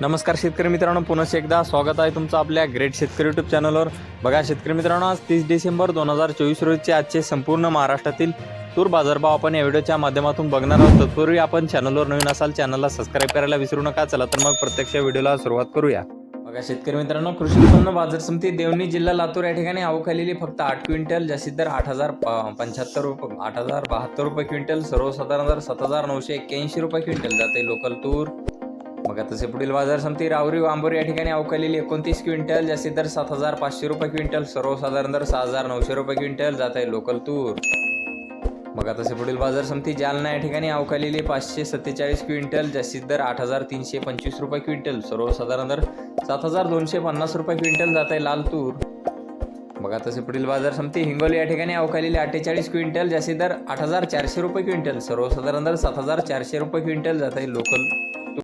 नमस्कार शेतकरी मित्रांनो पुन्हा एकदा स्वागत आहे तुमचं आपल्या ग्रेट शेतकरी यूट्यूब चॅनलवर बघा शेतकरी मित्रांनो आज तीस डिसेंबर दोन हजार चोवीस रोजीचे आजचे संपूर्ण महाराष्ट्रातील तूर बाजारभाव आपण या व्हिडिओच्या माध्यमातून बघणार आहोत. तत्पूर्वी आपण चॅनलवर नवीन असाल चॅनलला सबस्क्राईब करायला विसरू नका. चला तर मग प्रत्यक्ष व्हिडिओला सुरुवात करूया. बघा शेतकरी मित्रांनो कृषी उत्पन्न बाजार समिती देवणी जिल्हा लातूर या ठिकाणी आवक फक्त आठ क्विंटल जास्तीत दर आठ हजार पंच्याहत्तर रुपये आठ हजार बहात्तर रुपये क्विंटल सर्वसाधारण दर सात हजार नऊशे एक्क्याऐंशी रुपये क्विंटल जाते लोकल तूर. मग तसे पुढील बाजार समिती रावरी आंबोरी या ठिकाणी अवकालेली एकोणतीस क्विंटल जास्तीत दर सात हजार पाचशे रुपये क्विंटल सर्वसाधारण दर सहा हजार नऊशे रुपये क्विंटल जात आहे लोकल तूर. मग तसे पुढील बाजार समिती जालना या ठिकाणी अवकालेली पाचशे सत्तेचाळीस क्विंटल जास्तीत दर आठ हजार तीनशे पंचवीस रुपये क्विंटल सर्वसाधारण दर सात हजार दोनशे पन्नास रुपये क्विंटल जात आहे लाल तूर. मग तसे पुढील बाजार समिती हिंगोली या ठिकाणी अवकालेली अठ्ठेचाळीस क्विंटल जास्तीत दर आठ हजार चारशे रुपये क्विंटल सर्वसाधारण दर सात हजार चारशे रुपये क्विंटल जात आहे लोकल